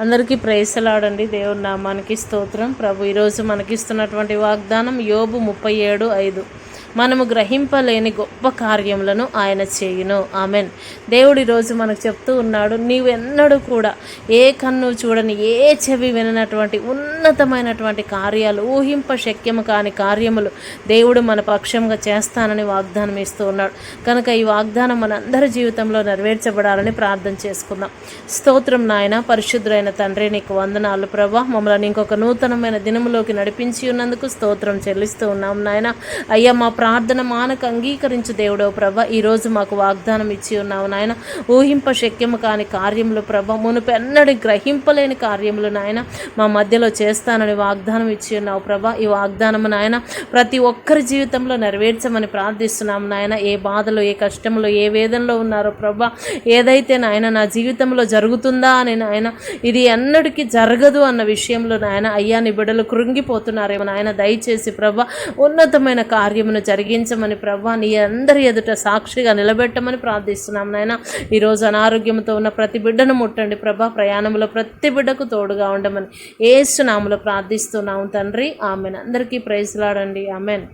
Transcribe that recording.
అందరికీ ప్రేసలాడండి దేవుని నామానికి స్తోత్రం. ప్రభు ఈరోజు మనకిస్తున్నటువంటి వాగ్దానం యోబు ముప్పై ఏడు ఐదు. మనము గ్రహింపలేని గొప్ప కార్యములను ఆయన చేయును. ఆమెన్. దేవుడు ఈరోజు మనకు చెప్తూ ఉన్నాడు నీవు ఎన్నడూ కూడా ఏ కన్ను చూడని ఏ చెవి విననటువంటి ఉన్నతమైనటువంటి కార్యాలు ఊహింప శక్యము కాని కార్యములు దేవుడు మన పక్షంగా చేస్తానని వాగ్దానం ఇస్తూ ఉన్నాడు. కనుక ఈ వాగ్దానం మనందరి జీవితంలో నెరవేర్చబడాలని ప్రార్థన చేసుకుందాం. స్తోత్రం నాయన పరిశుద్ధులైన తండ్రి నీకు వందనాలు ప్రభా. మమ్మల్ని ఇంకొక నూతనమైన దినములోకి నడిపించి ఉన్నందుకు స్తోత్రం చెల్లిస్తూ ఉన్నాం నాయన. అయ్యా మా ప్రార్థన మానక అంగీకరించు దేవుడో ప్రభ. ఈరోజు మాకు వాగ్దానం ఇచ్చి ఉన్నావు నాయన. ఊహింప శక్యము కాని కార్యములు ప్రభ. మునుపు ఎన్నడూ గ్రహింపలేని కార్యములు నాయన. మా మధ్యలో చేస్తానని వాగ్దానం ఇచ్చి ఉన్నావు ప్రభ. ఈ వాగ్దానము నాయన ప్రతి ఒక్కరి జీవితంలో నెరవేర్చమని ప్రార్థిస్తున్నాం నాయన. ఏ బాధలో ఏ కష్టంలో ఏ వేదనలో ఉన్నారో ప్రభ. ఏదైతే నాయన నా జీవితంలో జరుగుతుందా అని నాయన ఇది ఎన్నటికీ జరగదు అన్న విషయంలో నాయన అయ్యా నీ బిడ్డలు కృంగిపోతున్నారేమో నాయన. దయచేసి ప్రభ ఉన్నతమైన కార్యమును జరిగించమని ప్రభా నీ అందరి ఎదుట సాక్షిగా నిలబెట్టమని ప్రార్థిస్తున్నాం నాయన. ఈరోజు అనారోగ్యంతో ఉన్న ప్రతి బిడ్డను ముట్టండి ప్రభా. ప్రయాణంలో ప్రతి బిడ్డకు తోడుగా ఉండమని ఏసునాములో ప్రార్థిస్తున్నాము తండ్రి. ఆమెను. అందరికీ ప్రైజ్లాడండి. ఆమెన్.